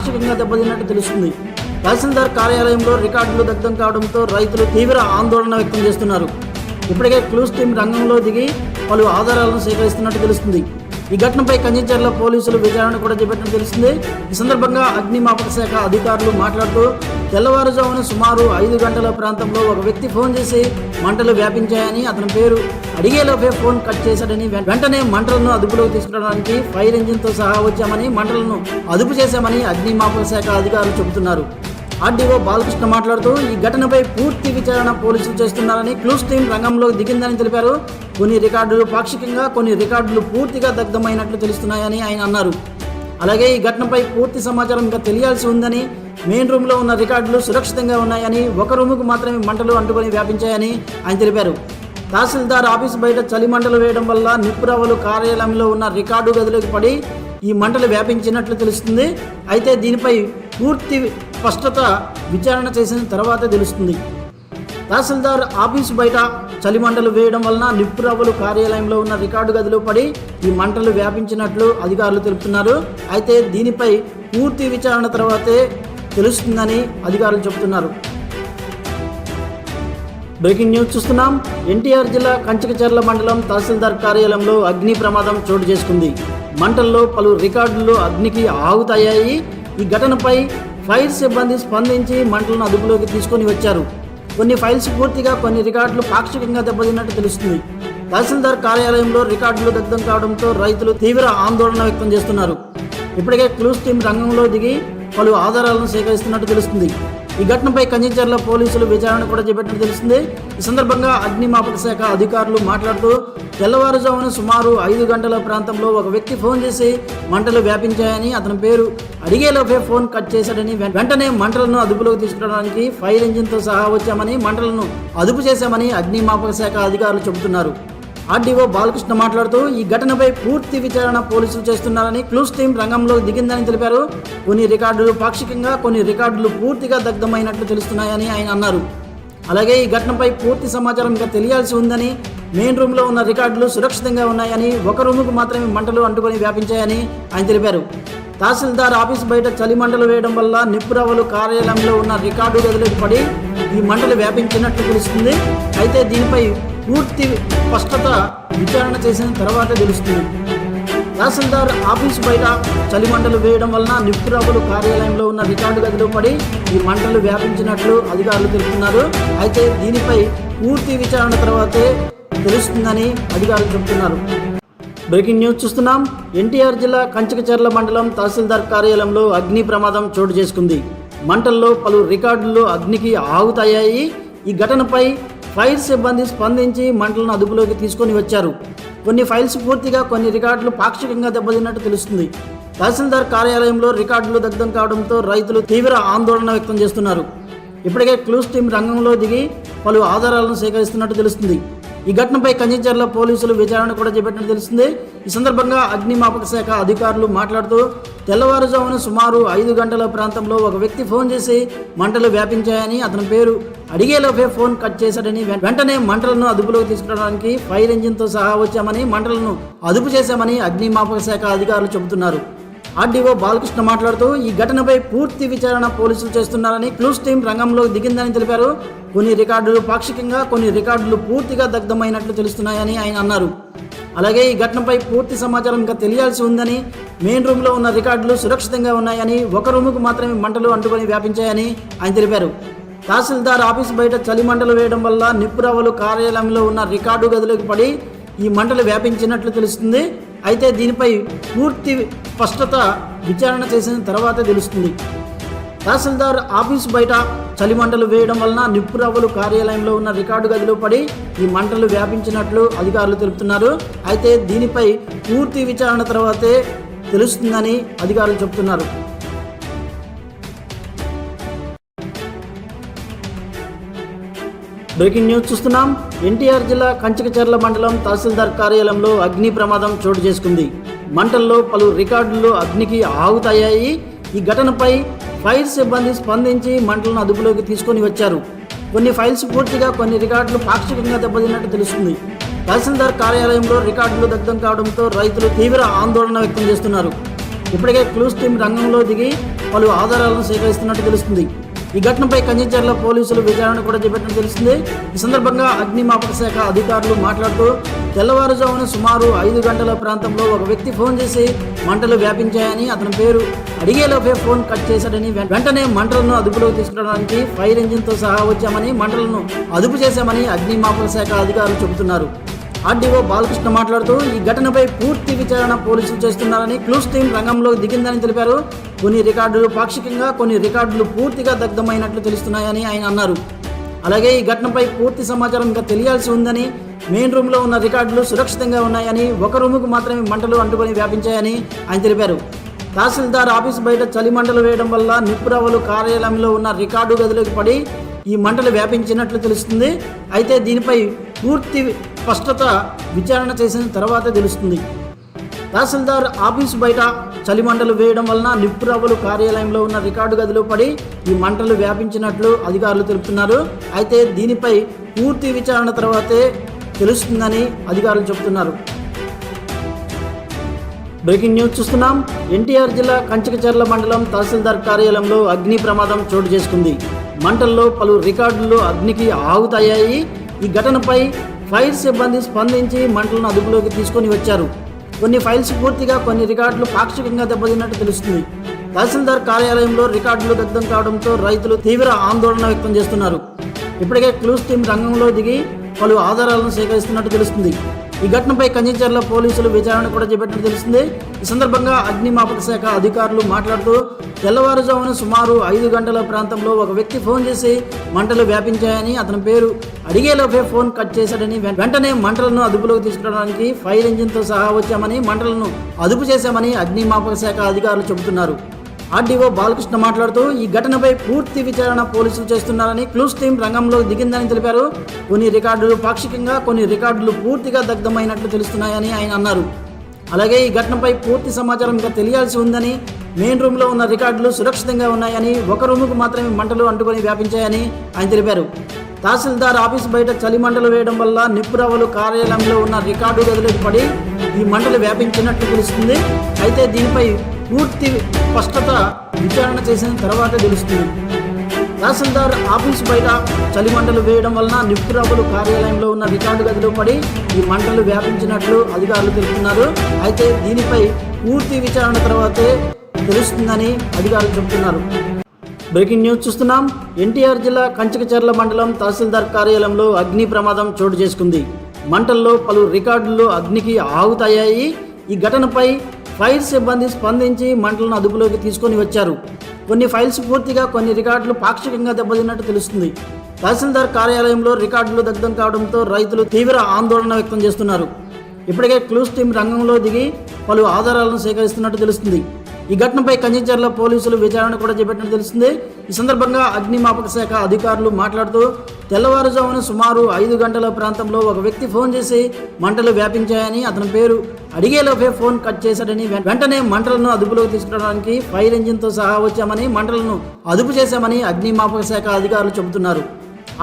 పాక్షికంగా దెబ్బతిన్నట్టు తెలుస్తుంది. తహసీల్దార్ కార్యాలయంలో రికార్డులు దగ్ధం కావడంతో రైతులు తీవ్ర ఆందోళన వ్యక్తం చేస్తున్నారు. ఇప్పటికే క్లూస్ టీం రంగంలో దిగి పలు ఆధారాలను సేకరిస్తున్నట్టు తెలుస్తుంది. ఈ ఘటనపై కంచెచర్ల పోలీసులు విచారణ కూడా చేపట్టడం తెలుస్తుంది. ఈ సందర్భంగా అగ్నిమాపక శాఖ అధికారులు మాట్లాడుతూ తెల్లవారుజామున సుమారు ఐదు గంటల ప్రాంతంలో ఒక వ్యక్తి ఫోన్ చేసి మంటలు వ్యాపించాయని అతని పేరు అడిగేలోపే ఫోన్ కట్ చేశాడని వెంటనే మంటలను అదుపులోకి తీసుకురావడానికి ఫైర్ ఇంజిన్తో సహా వచ్చామని మంటలను అదుపు చేశామని అగ్నిమాపక శాఖ అధికారులు చెబుతున్నారు. ఆర్డీఓ బాలకృష్ణ మాట్లాడుతూ ఈ ఘటనపై పూర్తి విచారణ పోలీసులు చేస్తున్నారని క్లూస్ టీం రంగంలో దిగిందని తెలిపారు. కొన్ని రికార్డులు పాక్షికంగా కొన్ని రికార్డులు పూర్తిగా దగ్ధమైనట్లు తెలుస్తున్నాయని ఆయన అన్నారు. అలాగే ఈ ఘటనపై పూర్తి సమాచారం ఇంకా తెలియాల్సి ఉందని మెయిన్ రూమ్లో ఉన్న రికార్డులు సురక్షితంగా ఉన్నాయని ఒక రూముకు మాత్రమే మంటలు అంటుకొని వ్యాపించాయని ఆయన తెలిపారు. తహసీల్దార్ ఆఫీస్ బయట చలి మంటలు వేయడం వల్ల నిప్పురావులు కార్యాలయంలో ఉన్న రికార్డు గదిలోకి పడి ఈ మంటలు వ్యాపించినట్లు తెలుస్తుంది. అయితే దీనిపై పూర్తి స్పష్టత విచారణ చేసిన తర్వాత తెలుస్తుంది. తహసీల్దార్ ఆఫీస్ బయట చలిమంటలు వేయడం వలన నిప్పురవ్వలు కార్యాలయంలో ఉన్న రికార్డు గదిలో పడి ఈ మంటలు వ్యాపించినట్లు అధికారులు తెలుపుతున్నారు. అయితే దీనిపై పూర్తి విచారణ తర్వాతే తెలుస్తుందని అధికారులు చెబుతున్నారు. బ్రేకింగ్ న్యూస్ చూస్తున్నాం. ఎన్టీఆర్ జిల్లా కంచకచర్ల మండలం తహసీల్దార్ కార్యాలయంలో అగ్ని ప్రమాదం చోటు చేసుకుంది. మంటల్లో పలు రికార్డులు అగ్నికి ఆగుతాయాయి ఈ ఘటనపై ఫైర్ సిబ్బంది స్పందించి మంటలను అదుపులోకి తీసుకొని వచ్చారు. కొన్ని ఫైల్స్ పూర్తిగా కొన్ని రికార్డులు పాక్షికంగా దెబ్బతిన్నట్టు తెలుస్తుంది. తహసీల్దార్ కార్యాలయంలో రికార్డులు దగ్ధం కావడంతో రైతులు తీవ్ర ఆందోళన వ్యక్తం చేస్తున్నారు. ఇప్పటికే క్లూస్ టీం రంగంలో దిగి పలు ఆధారాలను సేకరిస్తున్నట్టు తెలుస్తుంది. ఈ ఘటనపై కంచెచర్ల పోలీసులు విచారణ కూడా చేపట్టినట్టు తెలుస్తుంది. ఈ సందర్భంగా అగ్నిమాపక శాఖ అధికారులు మాట్లాడుతూ తెల్లవారుజామున సుమారు ఐదు గంటల ప్రాంతంలో ఒక వ్యక్తి ఫోన్ చేసి మంటలు వ్యాపించాయని అతని పేరు అడిగేలోపే ఫోన్ కట్ చేశాడని వెంటనే మంటలను అదుపులోకి తీసుకురావడానికి ఫైర్ ఇంజిన్తో సహా వచ్చామని మంటలను అదుపు చేశామని అగ్నిమాపక శాఖ అధికారులు చెబుతున్నారు. ఆర్డీఓ బాలకృష్ణ మాట్లాడుతూ ఈ ఘటనపై పూర్తి విచారణ పోలీసులు చేస్తున్నారని క్లూస్ టీం రంగంలో దిగిందని తెలిపారు. కొన్ని రికార్డులు పాక్షికంగా కొన్ని రికార్డులు పూర్తిగా దగ్ధమైనట్లు తెలుస్తున్నాయని ఆయన అన్నారు. అలాగే ఈ ఘటనపై పూర్తి సమాచారం ఇంకా తెలియాల్సి ఉందని మెయిన్ రూమ్లో ఉన్న రికార్డులు సురక్షితంగా ఉన్నాయని ఒక రూముకు మాత్రమే మంటలు అంటుకొని వ్యాపించాయని ఆయన తెలిపారు. తహసీల్దార్ ఆఫీస్ బయట చలి మంటలు వేయడం వల్ల నిప్పురవ్వలు కార్యాలయంలో ఉన్న రికార్డు గదిలోకి పడి ఈ మంటలు వ్యాపించినట్లు తెలుస్తుంది. అయితే దీనిపై పూర్తి స్పష్టత విచారణ చేసిన తర్వాత తెలుస్తుంది. తహసీల్దార్ ఆఫీస్ బయట చలి మంటలు వేయడం వలన నిప్పురవ్వలు కార్యాలయంలో ఉన్న రికార్డు గదిలో పడి ఈ మంటలు వ్యాపించినట్లు అధికారులు తెలుపుతున్నారు. అయితే దీనిపై పూర్తి విచారణ తర్వాతే తెలుస్తుందని అధికారులు చెబుతున్నారు. బ్రేకింగ్ న్యూస్ చూస్తున్నాం. ఎన్టీఆర్ జిల్లా కంచకచర్ల మండలం తహసీల్దార్ కార్యాలయంలో అగ్ని ప్రమాదం చోటు చేసుకుంది. మంటల్లో పలు రికార్డులు అగ్నికి ఆగుతాయాయి ఈ ఘటనపై ఫైర్ సిబ్బంది స్పందించి మంటలను అదుపులోకి తీసుకొని వచ్చారు. కొన్ని ఫైల్స్ పూర్తిగా కొన్ని రికార్డులు పాక్షికంగా దెబ్బతిన్నట్టు తెలుస్తుంది. తహసీల్దార్ కార్యాలయంలో రికార్డులు దగ్ధం కావడంతో రైతులు తీవ్ర ఆందోళన వ్యక్తం చేస్తున్నారు. ఇప్పటికే క్లూస్ టీం రంగంలో దిగి పలు ఆధారాలను సేకరిస్తున్నట్టు తెలుస్తుంది. ఈ ఘటనపై కంచెచర్ల పోలీసులు విచారణ కూడా చేపట్టినట్టు తెలుస్తుంది. ఈ సందర్భంగా అగ్నిమాపక శాఖ అధికారులు మాట్లాడుతూ తెల్లవారుజామున సుమారు ఐదు గంటల ప్రాంతంలో ఒక వ్యక్తి ఫోన్ చేసి మంటలు వ్యాపించాయని అతని పేరు అడిగేలోపే ఫోన్ కట్ చేశాడని వెంటనే మంటలను అదుపులోకి తీసుకురావడానికి ఫైర్ ఇంజిన్తో సహా వచ్చామని మంటలను అదుపు చేశామని అగ్నిమాపక శాఖ అధికారులు చెబుతున్నారు. ఆర్డీఓ బాలకృష్ణ మాట్లాడుతూ ఈ ఘటనపై పూర్తి విచారణ పోలీసులు చేస్తున్నారని క్లూస్ టీం రంగంలో దిగిందని తెలిపారు. కొన్ని రికార్డులు పాక్షికంగా కొన్ని రికార్డులు పూర్తిగా దగ్ధమైనట్లు తెలుస్తున్నాయని ఆయన అన్నారు. అలాగే ఈ ఘటనపై పూర్తి సమాచారం ఇంకా తెలియాల్సి ఉందని మెయిన్ రూమ్లో ఉన్న రికార్డులు సురక్షితంగా ఉన్నాయని ఒక రూముకు మాత్రమే మంటలు అంటుకొని వ్యాపించాయని ఆయన తెలిపారు. తహసీల్దార్ ఆఫీస్ బయట చలి మంటలు వేయడం వల్ల నిప్పురావులు కార్యాలయంలో ఉన్న రికార్డు గదిలోకి పడి ఈ మంటలు వ్యాపించినట్లు తెలుస్తుంది. అయితే దీనిపై పూర్తి స్పష్టత విచారణ చేసిన తర్వాత తెలుస్తుంది. తహసీల్దార్ ఆఫీస్ బయట చలి మంటలు వేయడం వలన నిప్పురవ్వలు కార్యాలయంలో ఉన్న రికార్డు గదిలో పడి ఈ మంటలు వ్యాపించినట్లు అధికారులు తెలుపుతున్నారు. అయితే దీనిపై పూర్తి విచారణ తర్వాతే తెలుస్తుందని అధికారులు చెబుతున్నారు బ్రేకింగ్ న్యూస్ చూస్తున్నాం. ఎన్టీఆర్ జిల్లా కంచకచర్ల మండలం తహసీల్దార్ కార్యాలయంలో అగ్ని ప్రమాదం చోటు చేసుకుంది. మంటల్లో పలు రికార్డులు అగ్నికి ఆగుతాయాయి ఈ ఘటనపై ఫైర్ సిబ్బంది స్పందించి మంటలను అదుపులోకి తీసుకొని వచ్చారు. కొన్ని ఫైల్స్ పూర్తిగా కొన్ని రికార్డులు పాక్షికంగా దెబ్బతిన్నట్టు తెలుస్తుంది. తహసీల్దార్ కార్యాలయంలో రికార్డులు దగ్ధం కావడంతో రైతులు తీవ్ర ఆందోళన వ్యక్తం చేస్తున్నారు. ఇప్పటికే క్లూస్ టీం రంగంలో దిగి పలు ఆధారాలను సేకరిస్తున్నట్టు తెలుస్తుంది. ఈ ఘటనపై కంచిచర్ల పోలీసులు విచారణ కూడా చేపట్టినట్టు తెలుస్తుంది ఈ సందర్భంగా అగ్నిమాపక శాఖ అధికారులు మాట్లాడుతూ తెల్లవారుజామున సుమారు ఐదు గంటల ప్రాంతంలో ఒక వ్యక్తి ఫోన్ చేసి మంటలు వ్యాపించాయని అతని పేరు అడిగేలోపే ఫోన్ కట్ చేశాడని వెంటనే మంటలను అదుపులోకి తీసుకురావడానికి ఫైర్ ఇంజిన్తో సహా వచ్చామని మంటలను అదుపు చేశామని అగ్నిమాపక శాఖ అధికారులు చెబుతున్నారు. ఆర్డీఓ బాలకృష్ణ మాట్లాడుతూ ఈ ఘటనపై పూర్తి విచారణ పోలీసులు చేస్తున్నారని క్లూస్ టీం రంగంలో దిగిందని తెలిపారు. కొన్ని రికార్డులు పాక్షికంగా కొన్ని రికార్డులు పూర్తిగా దగ్ధమైనట్లు తెలుస్తున్నాయని ఆయన అన్నారు. అలాగే ఈ ఘటనపై పూర్తి సమాచారం ఇంకా తెలియాల్సి ఉందని మెయిన్ రూమ్లో ఉన్న రికార్డులు సురక్షితంగా ఉన్నాయని ఒక రూముకు మాత్రమే మంటలు అంటుకొని వ్యాపించాయని ఆయన తెలిపారు. తహసీల్దార్ ఆఫీస్ బయట చలిమంటలు వేయడం వల్ల నిప్పురవ్వలు కార్యాలయంలో ఉన్న రికార్డు గదిలోకి పడి ఈ మంటలు వ్యాపించినట్లు తెలుస్తుంది. అయితే దీనిపై పూర్తి స్పష్టత విచారణ చేసిన తర్వాత తెలుస్తుంది. తహసీల్దార్ ఆఫీసు బయట చలి మంటలు వేయడం వలన నిప్పురవ్వలు కార్యాలయంలో ఉన్న రికార్డు గదిలో పడి ఈ మంటలు వ్యాపించినట్లు అధికారులు తెలుపుతున్నారు. అయితే దీనిపై పూర్తి విచారణ తర్వాతే తెలుస్తుందని అధికారులు చెబుతున్నారు. బ్రేకింగ్ న్యూస్ చూస్తున్నాం. ఎన్టీఆర్ జిల్లా కంచకచర్ల మండలం తహసీల్దార్ కార్యాలయంలో అగ్ని ప్రమాదం చోటు చేసుకుంది. మంటల్లో పలు రికార్డులు అగ్నికి ఆగుతాయాయి ఈ ఘటనపై ఫైర్ సిబ్బంది స్పందించి మంటలను అదుపులోకి తీసుకొని వచ్చారు. కొన్ని ఫైల్స్ పూర్తిగా కొన్ని రికార్డులు పాక్షికంగా దెబ్బతిన్నట్టు తెలుస్తుంది. తహసీల్దార్ కార్యాలయంలో రికార్డులు దగ్ధం కావడంతో రైతులు తీవ్ర ఆందోళన వ్యక్తం చేస్తున్నారు. ఇప్పటికే క్లూస్ టీం రంగంలో దిగి పలు ఆధారాలను సేకరిస్తున్నట్టు తెలుస్తుంది. ఈ ఘటనపై కంచిచర్ల పోలీసులు విచారణ కూడా చేపట్టినట్టు తెలుస్తుంది. ఈ సందర్భంగా అగ్నిమాపక శాఖ అధికారులు మాట్లాడుతూ తెల్లవారుజామున సుమారు ఐదు గంటల ప్రాంతంలో ఒక వ్యక్తి ఫోన్ చేసి మంటలు వ్యాపించాయని అతని పేరు అడిగేలోపే ఫోన్ కట్ చేశాడని వెంటనే మంటలను అదుపులోకి తీసుకురావడానికి ఫైర్ ఇంజిన్తో సహా వచ్చామని మంటలను అదుపు చేశామని అగ్నిమాపక శాఖ అధికారులు చెబుతున్నారు. ఆర్డీఓ బాలకృష్ణ మాట్లాడుతూ ఈ ఘటనపై పూర్తి విచారణ పోలీసులు చేస్తున్నారని క్లూస్ టీం రంగంలో దిగిందని తెలిపారు. కొన్ని రికార్డులు పాక్షికంగా కొన్ని రికార్డులు పూర్తిగా దగ్ధమైనట్లు తెలుస్తున్నాయని ఆయన అన్నారు. అలాగే ఈ ఘటనపై పూర్తి సమాచారం ఇంకా తెలియాల్సి ఉందని మెయిన్ రూమ్లో ఉన్న రికార్డులు సురక్షితంగా ఉన్నాయని ఒక రూముకు మాత్రమే మంటలు అంటుకొని వ్యాపించాయని ఆయన తెలిపారు. తహసీల్దార్ ఆఫీస్ బయట చలి మంటలు వేయడం వల్ల నిప్పురవ్వలు కార్యాలయంలో ఉన్న రికార్డు గదిలోకి పడి ఈ మంటలు వ్యాపించినట్లు తెలుస్తుంది. అయితే దీనిపై పూర్తి స్పష్టత విచారణ చేసిన తర్వాత తెలుస్తుంది. తహసీల్దార్ ఆఫీస్ బయట చలి మంటలు వేయడం వలన నిప్పురవ్వలు కార్యాలయంలో ఉన్న రికార్డు గదిలో పడి ఈ మంటలు వ్యాపించినట్లు అధికారులు తెలుపుతున్నారు. అయితే దీనిపై పూర్తి విచారణ తర్వాతే తెలుస్తుందని అధికారులు చెబుతున్నారు బ్రేకింగ్ న్యూస్ చూస్తున్నాం. ఎన్టీఆర్ జిల్లా కంచకచర్ల మండలం తహసీల్దార్ కార్యాలయంలో అగ్ని ప్రమాదం చోటు చేసుకుంది. మంటల్లో పలు రికార్డులు అగ్నికి ఆగుతాయాయి ఈ ఘటనపై ఫైర్ సిబ్బంది స్పందించి మంటలను అదుపులోకి తీసుకొని వచ్చారు. కొన్ని ఫైల్స్ పూర్తిగా కొన్ని రికార్డులు పాక్షికంగా దెబ్బతిన్నట్టు తెలుస్తుంది. తహసీల్దార్ కార్యాలయంలో రికార్డులు దగ్ధం కావడంతో రైతులు తీవ్ర ఆందోళన వ్యక్తం చేస్తున్నారు. ఇప్పటికే క్లూస్ టీం రంగంలో దిగి పలు ఆధారాలను సేకరిస్తున్నట్టు తెలుస్తుంది. ఈ ఘటనపై కంచిచర్ల పోలీసులు విచారణ కూడా చేపట్టినట్టు తెలుస్తుంది. ఈ సందర్భంగా అగ్నిమాపక శాఖ అధికారులు మాట్లాడుతూ తెల్లవారుజామున సుమారు ఐదు గంటల ప్రాంతంలో ఒక వ్యక్తి ఫోన్ చేసి మంటలు వ్యాపించాయని అతని పేరు అడిగేలోపే ఫోన్ కట్ చేశాడని వెంటనే మంటలను అదుపులోకి తీసుకురావడానికి ఫైర్ ఇంజిన్తో సహా వచ్చామని మంటలను అదుపు చేశామని అగ్నిమాపక శాఖ అధికారులు చెబుతున్నారు.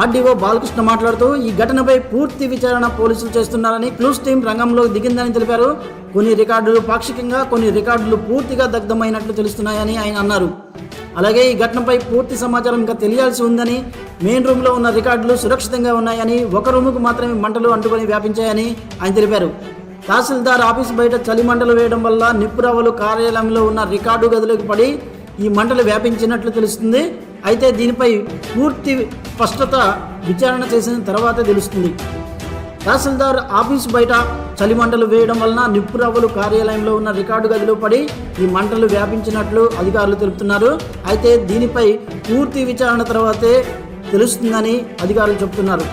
ఆర్డీఓ బాలకృష్ణ మాట్లాడుతూ ఈ ఘటనపై పూర్తి విచారణ పోలీసులు చేస్తున్నారని క్లూస్ టీం రంగంలో దిగిందని తెలిపారు. కొన్ని రికార్డులు పాక్షికంగా కొన్ని రికార్డులు పూర్తిగా దగ్ధమైనట్లు తెలుస్తున్నాయని ఆయన అన్నారు. అలాగే ఈ ఘటనపై పూర్తి సమాచారం ఇంకా తెలియాల్సి ఉందని మెయిన్ రూమ్లో ఉన్న రికార్డులు సురక్షితంగా ఉన్నాయని ఒక రూముకు మాత్రమే మంటలు అంటుకొని వ్యాపించాయని ఆయన తెలిపారు. తహసీల్దార్ ఆఫీస్ బయట చలి మంటలు వేయడం వల్ల నిప్పురావులు కార్యాలయంలో ఉన్న రికార్డు గదిలోకి పడి ఈ మంటలు వ్యాపించినట్లు తెలుస్తుంది. అయితే దీనిపై పూర్తి స్పష్టత విచారణ చేసిన తర్వాత తెలుస్తుంది. తహసీల్దార్ ఆఫీస్ బయట చలి మంటలు వేయడం వలన నిప్పురవ్వలు కార్యాలయంలో ఉన్న రికార్డు గదిలో పడి ఈ మంటలు వ్యాపించినట్లు అధికారులు తెలుపుతున్నారు. అయితే దీనిపై పూర్తి విచారణ తర్వాతే తెలుస్తుందని అధికారులు చెబుతున్నారు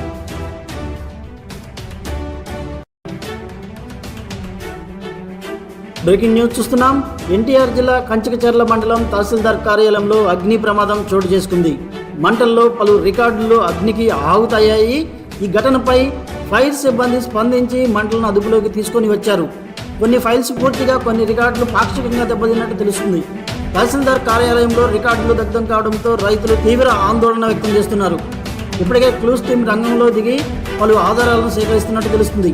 బ్రేకింగ్ న్యూస్ చూస్తున్నాం. ఎన్టీఆర్ జిల్లా కంచకచర్ల మండలం తహసీల్దార్ కార్యాలయంలో అగ్ని ప్రమాదం చోటు చేసుకుంది. మంటల్లో పలు రికార్డులు అగ్నికి ఆగుతాయాయి ఈ ఘటనపై ఫైర్ సిబ్బంది స్పందించి మంటలను అదుపులోకి తీసుకొని వచ్చారు. కొన్ని ఫైల్స్ పూర్తిగా కొన్ని రికార్డులు పాక్షికంగా దెబ్బతిన్నట్టు తెలుస్తుంది. తహసీల్దార్ కార్యాలయంలో రికార్డులు దగ్ధం కావడంతో రైతులు తీవ్ర ఆందోళన వ్యక్తం చేస్తున్నారు. ఇప్పటికే క్లూస్ టీం రంగంలో దిగి పలు ఆధారాలను సేకరిస్తున్నట్టు తెలుస్తుంది.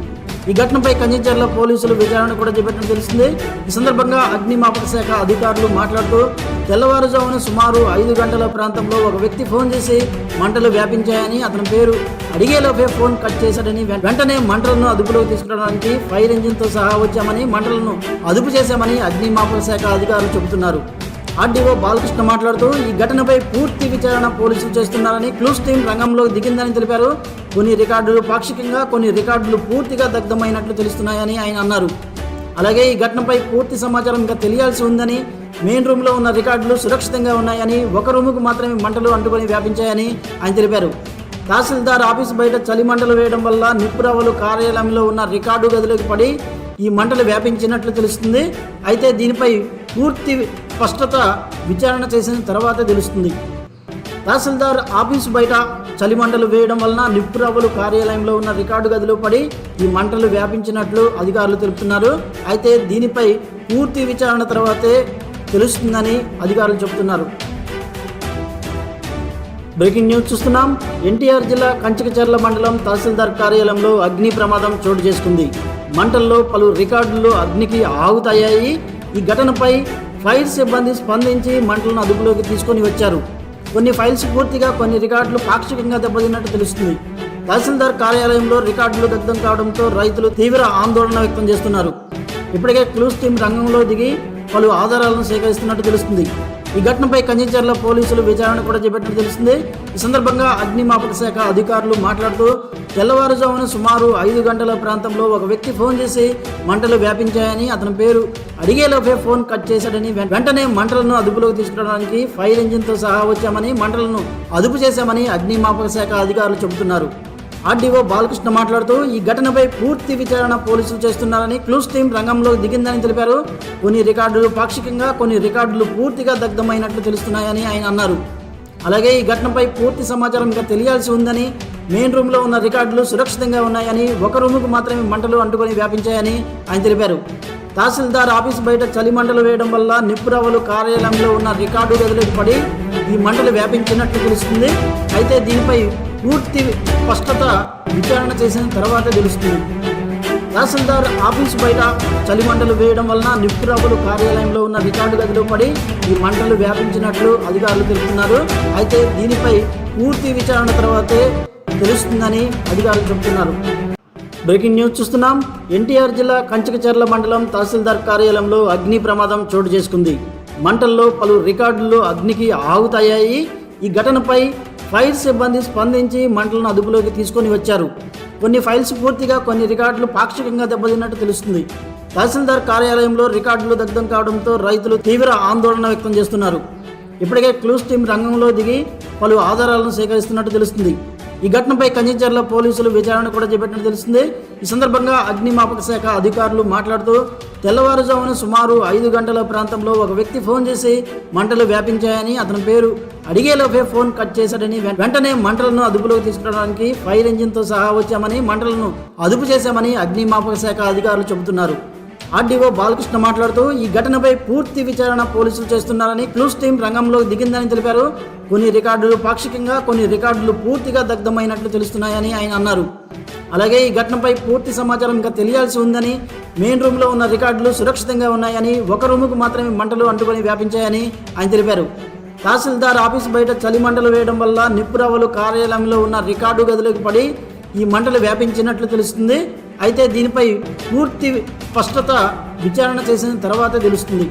ఈ ఘటనపై కంచెచర్ల పోలీసులు విచారణ కూడా చేపట్టడం తెలిసింది. ఈ సందర్భంగా అగ్నిమాపక శాఖ అధికారులు మాట్లాడుతూ తెల్లవారుజామున సుమారు ఐదు గంటల ప్రాంతంలో ఒక వ్యక్తి ఫోన్ చేసి మంటలు వ్యాపించాయని అతని పేరు అడిగేలోపే ఫోన్ కట్ చేశాడని వెంటనే మంటలను అదుపులోకి తీసుకురావడానికి ఫైర్ ఇంజిన్తో సహా వచ్చామని మంటలను అదుపు చేశామని అగ్నిమాపక శాఖ అధికారులు చెబుతున్నారు. ఆర్డీఓ బాలకృష్ణ మాట్లాడుతూ ఈ ఘటనపై పూర్తి విచారణ పోలీసులు చేస్తున్నారని క్లూస్ టీం రంగంలో దిగిందని తెలిపారు. కొన్ని రికార్డులు పాక్షికంగా కొన్ని రికార్డులు పూర్తిగా దగ్ధమైనట్లు తెలుస్తున్నాయని ఆయన అన్నారు. అలాగే ఈ ఘటనపై పూర్తి సమాచారం ఇంకా తెలియాల్సి ఉందని మెయిన్ రూమ్లో ఉన్న రికార్డులు సురక్షితంగా ఉన్నాయని ఒక రూముకు మాత్రమే మంటలు అంటుకొని వ్యాపించాయని ఆయన తెలిపారు. తహసీల్దార్ ఆఫీస్ బయట చలి మంటలు వేయడం వల్ల నిప్పురవ్వలు కార్యాలయంలో ఉన్న రికార్డు గదిలోకి పడి ఈ మంటలు వ్యాపించినట్లు తెలుస్తుంది. అయితే దీనిపై పూర్తి స్పష్టత విచారణ చేసిన తర్వాత తెలుస్తుంది. తహసీల్దార్ ఆఫీసు బయట చలి మంటలు వేయడం వలన నిప్పురవ్వలు కార్యాలయంలో ఉన్న రికార్డు గదిలో పడి ఈ మంటలు వ్యాపించినట్లు అధికారులు తెలుపుతున్నారు. అయితే దీనిపై పూర్తి విచారణ తర్వాతే తెలుస్తుందని అధికారులు చెబుతున్నారు. బ్రేకింగ్ న్యూస్ చూస్తున్నాం. ఎన్టీఆర్ జిల్లా కంచికచర్ల మండలం తహసీల్దార్ కార్యాలయంలో అగ్ని ప్రమాదం చోటు చేసుకుంది. మంటల్లో పలు రికార్డులు అగ్నికి ఆగుతాయాయి ఈ ఘటనపై ఫైర్ సిబ్బంది స్పందించి మంటలను అదుపులోకి తీసుకొని వచ్చారు. కొన్ని ఫైల్స్ పూర్తిగా కొన్ని రికార్డులు పాక్షికంగా దెబ్బతిన్నట్టు తెలుస్తుంది. తహసీల్దార్ కార్యాలయంలో రికార్డులు దగ్ధం కావడంతో రైతులు తీవ్ర ఆందోళన వ్యక్తం చేస్తున్నారు. ఇప్పటికే క్లూస్ టీం రంగంలో దిగి పలు ఆధారాలను సేకరిస్తున్నట్టు తెలుస్తుంది. ఈ ఘటనపై కంచెచర్ల పోలీసులు విచారణ కూడా చేపట్టినట్టు తెలుస్తుంది. ఈ సందర్భంగా అగ్నిమాపక శాఖ అధికారులు మాట్లాడుతూ తెల్లవారుజామున సుమారు ఐదు గంటల ప్రాంతంలో ఒక వ్యక్తి ఫోన్ చేసి మంటలు వ్యాపించాయని అతని పేరు అడిగేలోపే ఫోన్ కట్ చేశాడని వెంటనే మంటలను అదుపులోకి తీసుకురావడానికి ఫైర్ ఇంజిన్తో సహా వచ్చామని మంటలను అదుపు చేశామని అగ్నిమాపక శాఖ అధికారులు చెబుతున్నారు. ఆర్డీఓ బాలకృష్ణ మాట్లాడుతూ ఈ ఘటనపై పూర్తి విచారణ పోలీసులు చేస్తున్నారని క్లూస్ టీం రంగంలో దిగిందని తెలిపారు. కొన్ని రికార్డులు పాక్షికంగా కొన్ని రికార్డులు పూర్తిగా దగ్ధమైనట్లు తెలుస్తున్నాయని ఆయన అన్నారు. అలాగే ఈ ఘటనపై పూర్తి సమాచారం ఇంకా తెలియాల్సి ఉందని మెయిన్ రూమ్లో ఉన్న రికార్డులు సురక్షితంగా ఉన్నాయని ఒక రూముకు మాత్రమే మంటలు అంటుకొని వ్యాపించాయని ఆయన తెలిపారు. తహసీల్దార్ ఆఫీస్ బయట చలి మంటలు వేయడం వల్ల నిప్పురవ్వలు కార్యాలయంలో ఉన్న రికార్డు గదిలోకి పడి ఈ మంటలు వ్యాపించినట్లు తెలుస్తుంది. అయితే దీనిపై పూర్తి స్పష్టత విచారణ చేసిన తర్వాత తెలుస్తుంది. తహసీల్దార్ ఆఫీస్ బయట చలి మంటలు వేయడం వలన నిప్పురవ్వలు కార్యాలయంలో ఉన్న రికార్డు గదిలో పడి ఈ మంటలు వ్యాపించినట్లు అధికారులు తెలుపుతున్నారు. అయితే దీనిపై పూర్తి విచారణ తర్వాతే తెలుస్తుందని అధికారులు చెబుతున్నారు బ్రేకింగ్ న్యూస్ చూస్తున్నాం. ఎన్టీఆర్ జిల్లా కంచకచర్ల మండలం తహసీల్దార్ కార్యాలయంలో అగ్ని ప్రమాదం చోటు చేసుకుంది. మంటల్లో పలు రికార్డులు అగ్నికి ఆగుతాయాయి ఈ ఘటనపై ఫైర్ సిబ్బంది స్పందించి మంటలను అదుపులోకి తీసుకొని వచ్చారు. కొన్ని ఫైల్స్ పూర్తిగా కొన్ని రికార్డులు పాక్షికంగా దెబ్బతిన్నట్టు తెలుస్తుంది. తహసీల్దార్ కార్యాలయంలో రికార్డులు దగ్ధం కావడంతో రైతులు తీవ్ర ఆందోళన వ్యక్తం చేస్తున్నారు. ఇప్పటికే క్లూస్ టీం రంగంలో దిగి పలు ఆధారాలను సేకరిస్తున్నట్టు తెలుస్తుంది. ఈ ఘటనపై కంచెచర్ల పోలీసులు విచారణ కూడా చేపట్టినట్టు తెలుస్తుంది. ఈ సందర్భంగా అగ్నిమాపక శాఖ అధికారులు మాట్లాడుతూ తెల్లవారుజామున సుమారు ఐదు గంటల ప్రాంతంలో ఒక వ్యక్తి ఫోన్ చేసి మంటలు వ్యాపించాయని అతని పేరు అడిగేలోపే ఫోన్ కట్ చేశాడని వెంటనే మంటలను అదుపులోకి తీసుకురావడానికి ఫైర్ ఇంజిన్తో సహా వచ్చామని మంటలను అదుపు చేశామని అగ్నిమాపక శాఖ అధికారులు చెబుతున్నారు. ఆర్డీఓ బాలకృష్ణ మాట్లాడుతూ ఈ ఘటనపై పూర్తి విచారణ పోలీసులు చేస్తున్నారని క్లూస్ టీం రంగంలో దిగిందని తెలిపారు. కొన్ని రికార్డులు పాక్షికంగా కొన్ని రికార్డులు పూర్తిగా దగ్ధమైనట్లు తెలుస్తున్నాయని ఆయన అన్నారు. అలాగే ఈ ఘటనపై పూర్తి సమాచారం ఇంకా తెలియాల్సి ఉందని మెయిన్ రూమ్లో ఉన్న రికార్డులు సురక్షితంగా ఉన్నాయని ఒక రూముకు మాత్రమే మంటలు అంటుకొని వ్యాపించాయని ఆయన తెలిపారు. తహసీల్దార్ ఆఫీస్ బయట చలి మంటలు వేయడం వల్ల నిప్పురావులు కార్యాలయంలో ఉన్న రికార్డు గదిలోకి పడి ఈ మంటలు వ్యాపించినట్లు తెలుస్తుంది. అయితే దీనిపై పూర్తి స్పష్టత విచారణ చేసిన తర్వాత తెలుస్తుంది.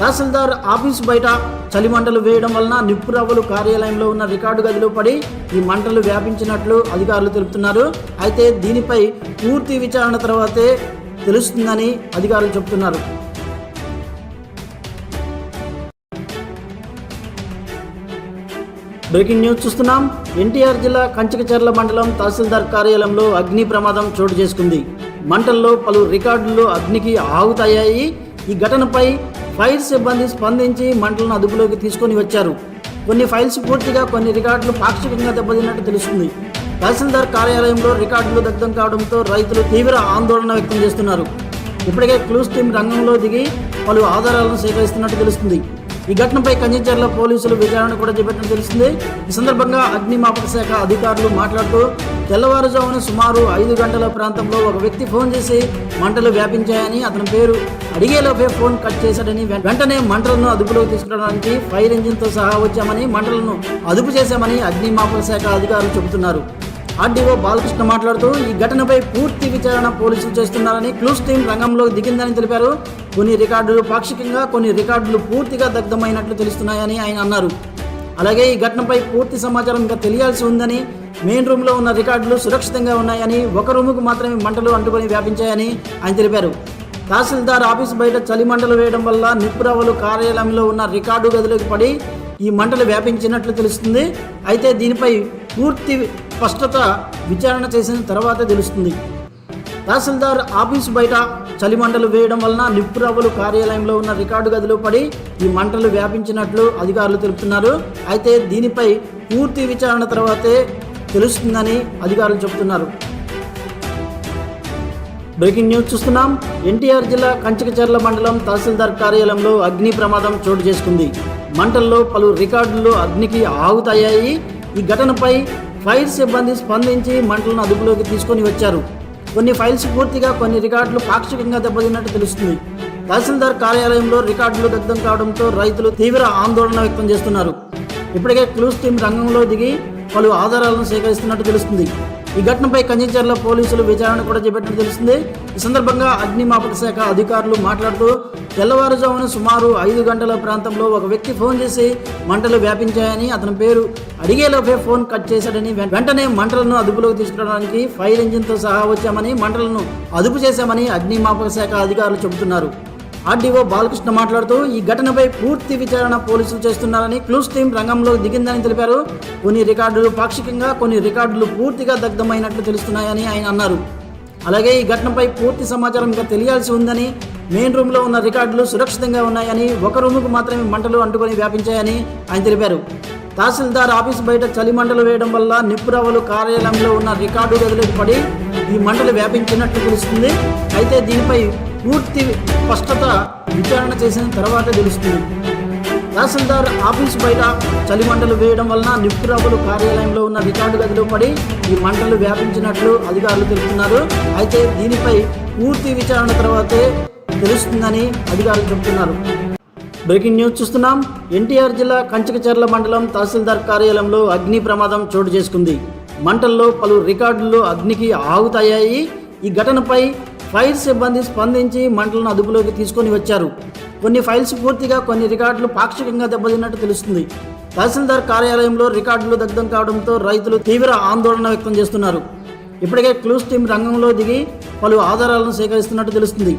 తహసీల్దార్ ఆఫీస్ బయట చలి మంటలు వేయడం వలన నిప్పురవ్వలు కార్యాలయంలో ఉన్న రికార్డు గదిలో పడి ఈ మంటలు వ్యాపించినట్లు అధికారులు తెలుపుతున్నారు. అయితే దీనిపై పూర్తి విచారణ తర్వాతే తెలుస్తుందని అధికారులు చెబుతున్నారు బ్రేకింగ్ న్యూస్ చూస్తున్నాం. ఎన్టీఆర్ జిల్లా కంచకచర్ల మండలం తహసీల్దార్ కార్యాలయంలో అగ్ని ప్రమాదం చోటు చేసుకుంది. మంటల్లో పలు రికార్డులు అగ్నికి ఆగుతాయాయి ఈ ఘటనపై ఫైర్ సిబ్బంది స్పందించి మంటలను అదుపులోకి తీసుకొని వచ్చారు. కొన్ని ఫైల్స్ పూర్తిగా కొన్ని రికార్డులు పాక్షికంగా దెబ్బతిన్నట్టు తెలుస్తుంది. తహసీల్దార్ కార్యాలయంలో రికార్డులు దగ్ధం కావడంతో రైతులు తీవ్ర ఆందోళన వ్యక్తం చేస్తున్నారు. ఇప్పటికే క్లూస్ టీం రంగంలో దిగి పలు ఆధారాలను సేకరిస్తున్నట్టు తెలుస్తుంది. ఈ ఘటనపై కంచెచర్ల పోలీసులు విచారణ కూడా చేపట్టినట్టు తెలిసింది ఈ సందర్భంగా అగ్నిమాపక శాఖ అధికారులు మాట్లాడుతూ తెల్లవారుజామున సుమారు ఐదు గంటల ప్రాంతంలో ఒక వ్యక్తి ఫోన్ చేసి మంటలు వ్యాపించాయని అతని పేరు అడిగేలోపే ఫోన్ కట్ చేశాడని వెంటనే మంటలను అదుపులోకి తీసుకురావడానికి ఫైర్ ఇంజిన్తో సహా వచ్చామని మంటలను అదుపు చేశామని అగ్నిమాపక శాఖ అధికారులు చెబుతున్నారు. ఆర్డీఓ బాలకృష్ణ మాట్లాడుతూ ఈ ఘటనపై పూర్తి విచారణ పోలీసులు చేస్తున్నారని క్లూస్ టీం రంగంలో దిగిందని తెలిపారు. కొన్ని రికార్డులు పాక్షికంగా కొన్ని రికార్డులు పూర్తిగా దగ్ధమైనట్లు తెలుస్తున్నాయని ఆయన అన్నారు. అలాగే ఈ ఘటనపై పూర్తి సమాచారం ఇంకా తెలియాల్సి ఉందని మెయిన్ రూమ్లో ఉన్న రికార్డులు సురక్షితంగా ఉన్నాయని ఒక రూముకు మాత్రమే మంటలు అంటుకొని వ్యాపించాయని ఆయన తెలిపారు. తహసీల్దార్ ఆఫీస్ బయట చలి మంటలు వేయడం వల్ల నిప్పురవ్వలు కార్యాలయంలో ఉన్న రికార్డు గదిలోకి పడి ఈ మంటలు వ్యాపించినట్లు తెలుస్తుంది. అయితే దీనిపై పూర్తి స్పష్టత విచారణ చేసిన తర్వాత తెలుస్తుంది. తహసీల్దార్ ఆఫీస్ బయట చలి మంటలు వేయడం వలన నిప్పురవ్వలు కార్యాలయంలో ఉన్న రికార్డు గదిలో పడి ఈ మంటలు వ్యాపించినట్లు అధికారులు తెలుపుతున్నారు. అయితే దీనిపై పూర్తి విచారణ తర్వాతే తెలుస్తుందని అధికారులు చెబుతున్నారు. బ్రేకింగ్ న్యూస్ చూస్తున్నాం. ఎన్టీఆర్ జిల్లా కంచకచర్ల మండలం తహసీల్దార్ కార్యాలయంలో అగ్ని ప్రమాదం చోటు చేసుకుంది. మంటల్లో పలు రికార్డులు అగ్నికి ఆగుతాయాయి ఈ ఘటనపై ఫైర్ సిబ్బంది స్పందించి మంటలను అదుపులోకి తీసుకొని వచ్చారు. కొన్ని ఫైల్స్ పూర్తిగా కొన్ని రికార్డులు పాక్షికంగా దెబ్బతిన్నట్టు తెలుస్తుంది. తహసీల్దార్ కార్యాలయంలో రికార్డులు దగ్ధం కావడంతో రైతులు తీవ్ర ఆందోళన వ్యక్తం చేస్తున్నారు. ఇప్పటికే క్లూస్ టీం రంగంలో దిగి పలు ఆధారాలను సేకరిస్తున్నట్టు తెలుస్తుంది. ఈ ఘటనపై కంచెచర్ల పోలీసులు విచారణ కూడా చేపట్టినట్టు తెలుస్తుంది. ఈ సందర్భంగా అగ్నిమాపక శాఖ అధికారులు మాట్లాడుతూ తెల్లవారుజామున సుమారు ఐదు గంటల ప్రాంతంలో ఒక వ్యక్తి ఫోన్ చేసి మంటలు వ్యాపించాయని అతని పేరు అడిగేలోపే ఫోన్ కట్ చేశాడని వెంటనే మంటలను అదుపులోకి తీసుకురావడానికి ఫైర్ ఇంజిన్తో సహా వచ్చామని మంటలను అదుపు చేశామని అగ్నిమాపక శాఖ అధికారులు చెబుతున్నారు. ఆర్డీఓ బాలకృష్ణ మాట్లాడుతూ ఈ ఘటనపై పూర్తి విచారణ పోలీసులు చేస్తున్నారని క్లూస్ టీం రంగంలో దిగిందని తెలిపారు. కొన్ని రికార్డులు పాక్షికంగా కొన్ని రికార్డులు పూర్తిగా దగ్ధమైనట్లు తెలుస్తున్నాయని ఆయన అన్నారు. అలాగే ఈ ఘటనపై పూర్తి సమాచారం ఇంకా తెలియాల్సి ఉందని మెయిన్ రూమ్లో ఉన్న రికార్డులు సురక్షితంగా ఉన్నాయని ఒక రూముకు మాత్రమే మంటలు అంటుకొని వ్యాపించాయని ఆయన తెలిపారు. తహసీల్దార్ ఆఫీస్ బయట చలి మంటలు వేయడం వల్ల నిప్పురావులు కార్యాలయంలో ఉన్న రికార్డు గదిలోకి పడి ఈ మంటలు వ్యాపించినట్లు తెలుస్తుంది. అయితే దీనిపై పూర్తి స్పష్టత విచారణ చేసిన తర్వాత తెలుస్తుంది. తహసీల్దార్ ఆఫీస్ బయట చలి మంటలు వేయడం వలన నిప్పురాబులు కార్యాలయంలో ఉన్న రికార్డు గదిలో పడి ఈ మంటలు వ్యాపించినట్లు అధికారులు తెలుపుతున్నారు. అయితే దీనిపై పూర్తి విచారణ తర్వాతే తెలుస్తుందని అధికారులు చెబుతున్నారు బ్రేకింగ్ న్యూస్ చూస్తున్నాం. ఎన్టీఆర్ జిల్లా కంచకచర్ల మండలం తహసీల్దార్ కార్యాలయంలో అగ్ని ప్రమాదం చోటు చేసుకుంది. మంటల్లో పలు రికార్డులు అగ్నికి ఆగుతాయాయి ఈ ఘటనపై ఫైర్ సిబ్బంది స్పందించి మంటలను అదుపులోకి తీసుకొని వచ్చారు. కొన్ని ఫైల్స్ పూర్తిగా కొన్ని రికార్డులు పాక్షికంగా దెబ్బతిన్నట్టు తెలుస్తుంది. తహసీల్దార్ కార్యాలయంలో రికార్డులు దగ్ధం కావడంతో రైతులు తీవ్ర ఆందోళన వ్యక్తం చేస్తున్నారు. ఇప్పటికే క్లూస్ టీం రంగంలో దిగి పలు ఆధారాలను సేకరిస్తున్నట్టు తెలుస్తుంది.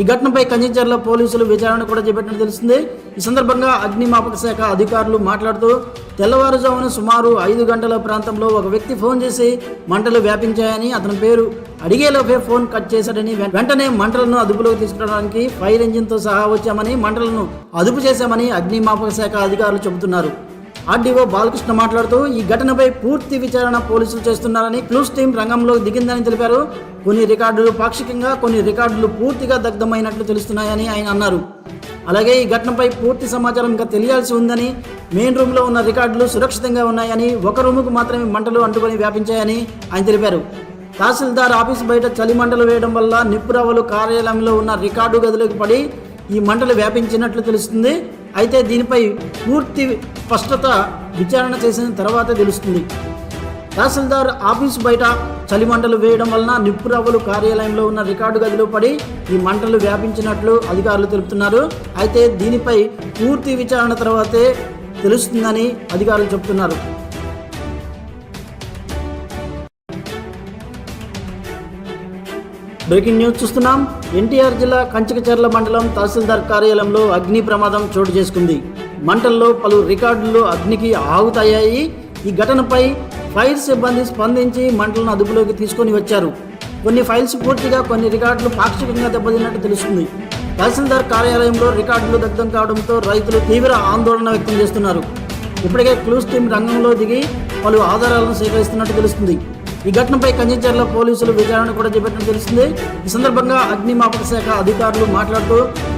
ఈ ఘటనపై కంచెచర్ల పోలీసులు విచారణ కూడా చేపట్టినట్టు తెలుస్తుంది. ఈ సందర్భంగా అగ్నిమాపక శాఖ అధికారులు మాట్లాడుతూ తెల్లవారుజామున సుమారు ఐదు గంటల ప్రాంతంలో ఒక వ్యక్తి ఫోన్ చేసి మంటలు వ్యాపించాయని అతని పేరు అడిగేలోపే ఫోన్ కట్ చేశాడని వెంటనే మంటలను అదుపులోకి తీసుకురావడానికి ఫైర్ ఇంజిన్తో సహా వచ్చామని మంటలను అదుపు చేశామని అగ్నిమాపక శాఖ అధికారులు చెబుతున్నారు. ఆర్డీఓ బాలకృష్ణ మాట్లాడుతూ ఈ ఘటనపై పూర్తి విచారణ పోలీసులు చేస్తున్నారని క్లూస్ టీం రంగంలో దిగిందని తెలిపారు. కొన్ని రికార్డులు పాక్షికంగా కొన్ని రికార్డులు పూర్తిగా దగ్ధమైనట్లు తెలుస్తున్నాయని ఆయన అన్నారు. అలాగే ఈ ఘటనపై పూర్తి సమాచారం ఇంకా తెలియాల్సి ఉందని మెయిన్ రూమ్లో ఉన్న రికార్డులు సురక్షితంగా ఉన్నాయని ఒక రూముకు మాత్రమే మంటలు అంటుకొని వ్యాపించాయని ఆయన తెలిపారు. తహసీల్దార్ ఆఫీస్ బయట చలి మంటలు వేయడం వల్ల నిప్పురవ్వలు కార్యాలయంలో ఉన్న రికార్డు గదిలోకి పడి ఈ మంటలు వ్యాపించినట్లు తెలుస్తుంది. అయితే దీనిపై పూర్తి స్పష్టత విచారణ చేసిన తర్వాత తెలుస్తుంది. తహసీల్దార్ ఆఫీస్ బయట చలి మంటలు వేయడం వలన నిప్పురవ్వలు కార్యాలయంలో ఉన్న రికార్డు గదిలో పడి ఈ మంటలు వ్యాపించినట్లు అధికారులు తెలుపుతున్నారు. అయితే దీనిపై పూర్తి విచారణ తర్వాతే తెలుస్తుందని అధికారులు చెబుతున్నారు బ్రేకింగ్ న్యూస్ చూస్తున్నాం. ఎన్టీఆర్ జిల్లా కంచకచర్ల మండలం తహసీల్దార్ కార్యాలయంలో అగ్ని ప్రమాదం చోటు చేసుకుంది. మంటల్లో పలు రికార్డులు అగ్నికి ఆగుతాయాయి ఈ ఘటనపై ఫైర్ సిబ్బంది స్పందించి మంటలను అదుపులోకి తీసుకొని వచ్చారు. కొన్ని ఫైల్స్ పూర్తిగా కొన్ని రికార్డులు పాక్షికంగా దెబ్బతిన్నట్టు తెలుస్తుంది. తహసీల్దార్ కార్యాలయంలో రికార్డులు దగ్ధం కావడంతో రైతులు తీవ్ర ఆందోళన వ్యక్తం చేస్తున్నారు. ఇప్పటికే క్లూస్ టీం రంగంలో దిగి పలు ఆధారాలను సేకరిస్తున్నట్టు తెలుస్తుంది. ఈ ఘటనపై కంచెచర్ల పోలీసులు విచారణ కూడా చేపట్టినట్టు తెలిసింది ఈ సందర్భంగా అగ్నిమాపక శాఖ అధికారులు మాట్లాడుతూ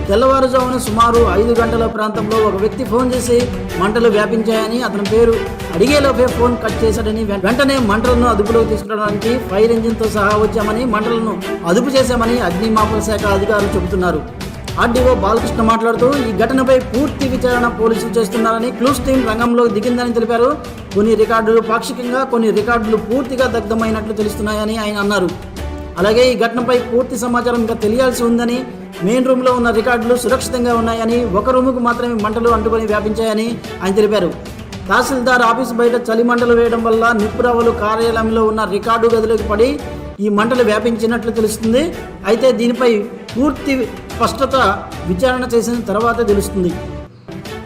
తెల్లవారుజామున సుమారు ఐదు గంటల ప్రాంతంలో ఒక వ్యక్తి ఫోన్ చేసి మంటలు వ్యాపించాయని అతని పేరు అడిగేలోపే ఫోన్ కట్ చేశాడని వెంటనే మంటలను అదుపులోకి తీసుకురావడానికి ఫైర్ ఇంజిన్తో సహా వచ్చామని మంటలను అదుపు చేశామని అగ్నిమాపక శాఖ అధికారులు చెబుతున్నారు. ఆర్డీఓ బాలకృష్ణ మాట్లాడుతూ ఈ ఘటనపై పూర్తి విచారణ పోలీసులు చేస్తున్నారని క్లూస్ టీం రంగంలో దిగిందని తెలిపారు. కొన్ని రికార్డులు పాక్షికంగా కొన్ని రికార్డులు పూర్తిగా దగ్ధమైనట్లు తెలుస్తున్నాయని ఆయన అన్నారు. అలాగే ఈ ఘటనపై పూర్తి సమాచారం ఇంకా తెలియాల్సి ఉందని మెయిన్ రూమ్లో ఉన్న రికార్డులు సురక్షితంగా ఉన్నాయని ఒక రూముకు మాత్రమే మంటలు అంటుకొని వ్యాపించాయని ఆయన తెలిపారు. తహసీల్దార్ ఆఫీస్ బయట చలి మంటలు వేయడం వల్ల నిప్పురావులు కార్యాలయంలో ఉన్న రికార్డు గదిలోకి పడి ఈ మంటలు వ్యాపించినట్లు తెలుస్తుంది. అయితే దీనిపై పూర్తి స్పష్టత విచారణ చేసిన తర్వాత తెలుస్తుంది.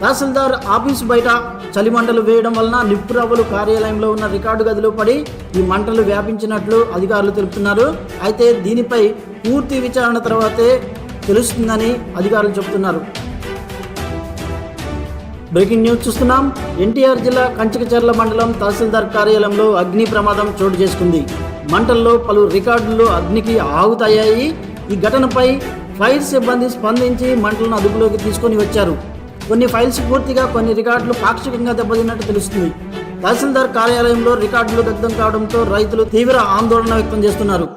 తహసీల్దార్ ఆఫీస్ బయట చలి మంటలు వేయడం వలన నిప్పురవ్వలు కార్యాలయంలో ఉన్న రికార్డు గదిలో పడి ఈ మంటలు వ్యాపించినట్లు అధికారులు తెలుపుతున్నారు. అయితే దీనిపై పూర్తి విచారణ తర్వాతే తెలుస్తుందని అధికారులు చెబుతున్నారు. బ్రేకింగ్ న్యూస్ చూస్తున్నాం. ఎన్టీఆర్ జిల్లా కంచికచర్ల మండలం తహసీల్దార్ కార్యాలయంలో అగ్ని ప్రమాదం చోటు చేసుకుంది. మంటల్లో పలు రికార్డులు అగ్నికి ఆగుతాయాయి ఈ ఘటనపై ఫైర్ సిబ్బంది స్పందించి మంటలను అదుపులోకి తీసుకొని వచ్చారు. కొన్ని ఫైల్స్ పూర్తిగా కొన్ని రికార్డులు పాక్షికంగా దెబ్బతిన్నట్టు తెలుస్తుంది. తహసీల్దార్ కార్యాలయంలో రికార్డులు దగ్ధం కావడంతో రైతులు తీవ్ర ఆందోళన వ్యక్తం చేస్తున్నారు.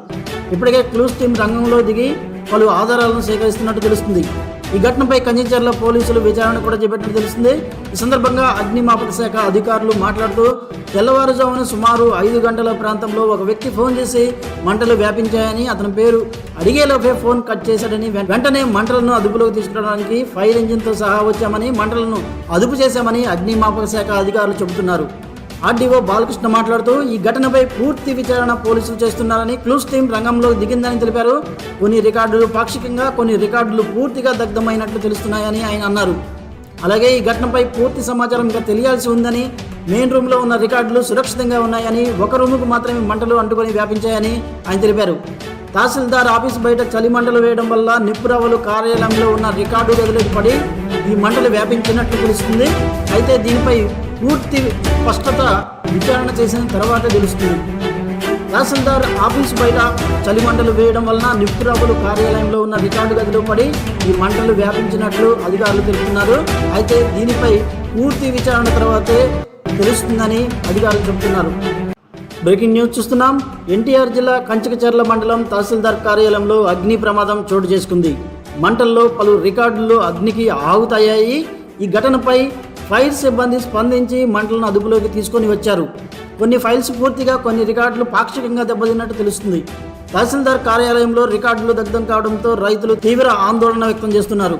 ఇప్పటికే క్లూస్ టీం రంగంలో దిగి పలు ఆధారాలను సేకరిస్తున్నట్టు తెలుస్తుంది. ఈ ఘటనపై కంచెచర్ల పోలీసులు విచారణ కూడా చేపట్టినట్టు తెలిసింది ఈ సందర్భంగా అగ్నిమాపక శాఖ అధికారులు మాట్లాడుతూ తెల్లవారుజామున సుమారు ఐదు గంటల ప్రాంతంలో ఒక వ్యక్తి ఫోన్ చేసి మంటలు వ్యాపించాయని అతని పేరు అడిగేలోపే ఫోన్ కట్ చేశాడని వెంటనే మంటలను అదుపులోకి తీసుకురావడానికి ఫైర్ ఇంజిన్తో సహా వచ్చామని మంటలను అదుపు చేశామని అగ్నిమాపక శాఖ అధికారులు చెబుతున్నారు. ఆర్డీఓ బాలకృష్ణ మాట్లాడుతూ ఈ ఘటనపై పూర్తి విచారణ పోలీసులు చేస్తున్నారని క్లూస్ టీం రంగంలో దిగిందని తెలిపారు. కొన్ని రికార్డులు పాక్షికంగా కొన్ని రికార్డులు పూర్తిగా దగ్ధమైనట్లు తెలుస్తున్నాయని ఆయన అన్నారు. అలాగే ఈ ఘటనపై పూర్తి సమాచారం ఇంకా తెలియాల్సి ఉందని మెయిన్ రూమ్లో ఉన్న రికార్డులు సురక్షితంగా ఉన్నాయని ఒక రూముకు మాత్రమే మంటలు అంటుకొని వ్యాపించాయని ఆయన తెలిపారు. తహసీల్దార్ ఆఫీస్ బయట చలి మంటలు వేయడం వల్ల నిప్పురవ్వలు కార్యాలయంలో ఉన్న రికార్డు గదిలోకి పడి ఈ మంటలు వ్యాపించినట్లు తెలుస్తుంది. అయితే దీనిపై పూర్తి స్పష్టత విచారణ చేసిన తర్వాత తెలుస్తుంది. తహసీల్దార్ ఆఫీస్ బయట చలి మంటలు వేయడం వలన నిప్పురవ్వలు కార్యాలయంలో ఉన్న రికార్డు గదిలో పడి ఈ మంటలు వ్యాపించినట్లు అధికారులు తెలుపుతున్నారు. అయితే దీనిపై పూర్తి విచారణ తర్వాతే తెలుస్తుందని అధికారులు చెబుతున్నారు. బ్రేకింగ్ న్యూస్ చూస్తున్నాం. ఎన్టీఆర్ జిల్లా కంచకచర్ల మండలం తహసీల్దార్ కార్యాలయంలో అగ్ని ప్రమాదం చోటు చేసుకుంది. మంటల్లో పలు రికార్డులు అగ్నికి ఆగుతయ్యాయి ఈ ఘటనపై ఫైర్ సిబ్బంది స్పందించి మంటలను అదుపులోకి తీసుకొని వచ్చారు. కొన్ని ఫైల్స్ పూర్తిగా కొన్ని రికార్డులు పాక్షికంగా దెబ్బతిన్నట్టు తెలుస్తుంది. తహసీల్దార్ కార్యాలయంలో రికార్డులు దగ్ధం కావడంతో రైతులు తీవ్ర ఆందోళన వ్యక్తం చేస్తున్నారు.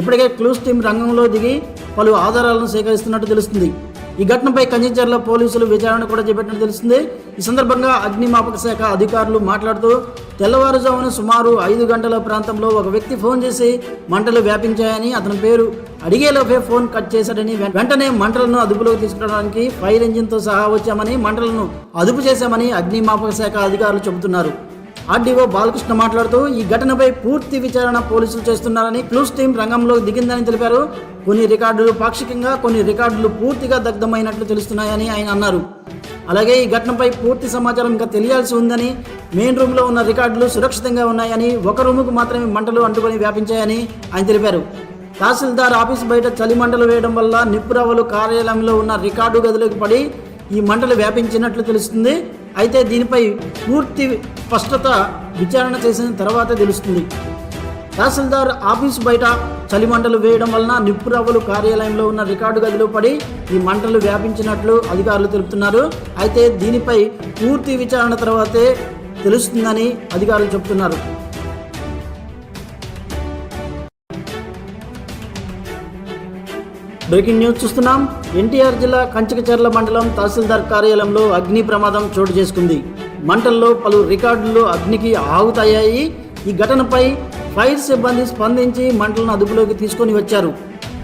ఇప్పటికే క్లూస్ టీం రంగంలో దిగి పలు ఆధారాలను సేకరిస్తున్నట్టు తెలుస్తుంది. ఈ ఘటనపై కంచెచర్ల పోలీసులు విచారణ కూడా చేపట్టినట్టు తెలుస్తుంది. ఈ సందర్భంగా అగ్నిమాపక శాఖ అధికారులు మాట్లాడుతూ తెల్లవారుజామున సుమారు ఐదు గంటల ప్రాంతంలో ఒక వ్యక్తి ఫోన్ చేసి మంటలు వ్యాపించాయని అతని పేరు అడిగేలోపే ఫోన్ కట్ చేశాడని వెంటనే మంటలను అదుపులోకి తీసుకురావడానికి ఫైర్ ఇంజిన్తో సహా వచ్చామని మంటలను అదుపు చేశామని అగ్నిమాపక శాఖ అధికారులు చెబుతున్నారు. ఆర్డీఓ బాలకృష్ణ మాట్లాడుతూ ఈ ఘటనపై పూర్తి విచారణ పోలీసులు చేస్తున్నారని క్లూస్ టీం రంగంలో దిగిందని తెలిపారు. కొన్ని రికార్డులు పాక్షికంగా కొన్ని రికార్డులు పూర్తిగా దగ్ధమైనట్లు తెలుస్తున్నాయని ఆయన అన్నారు. అలాగే ఈ ఘటనపై పూర్తి సమాచారం ఇంకా తెలియాల్సి ఉందని మెయిన్ రూమ్లో ఉన్న రికార్డులు సురక్షితంగా ఉన్నాయని ఒక రూముకు మాత్రమే మంటలు అంటుకొని వ్యాపించాయని ఆయన తెలిపారు. తహసీల్దార్ ఆఫీస్ బయట చలి మంటలు వేయడం వల్ల నిప్పురావులు కార్యాలయంలో ఉన్న రికార్డు గదిలోకి పడి ఈ మంటలు వ్యాపించినట్లు తెలుస్తుంది. అయితే దీనిపై పూర్తి స్పష్టత విచారణ చేసిన తర్వాత తెలుస్తుంది. తహసీల్దార్ ఆఫీస్ బయట చలి మంటలు వేయడం వలన నిప్పురవ్వలు కార్యాలయంలో ఉన్న రికార్డు గదిలో పడి ఈ మంటలు వ్యాపించినట్లు అధికారులు తెలుపుతున్నారు. అయితే దీనిపై పూర్తి విచారణ తర్వాతే తెలుస్తుందని అధికారులు చెబుతున్నారు బ్రేకింగ్ న్యూస్ చూస్తున్నాం. ఎన్టీఆర్ జిల్లా కంచకచర్ల మండలం తహసీల్దార్ కార్యాలయంలో అగ్ని ప్రమాదం చోటు చేసుకుంది. మంటల్లో పలు రికార్డులు అగ్నికి ఆగుతాయాయి ఈ ఘటనపై ఫైర్ సిబ్బంది స్పందించి మంటలను అదుపులోకి తీసుకొని వచ్చారు.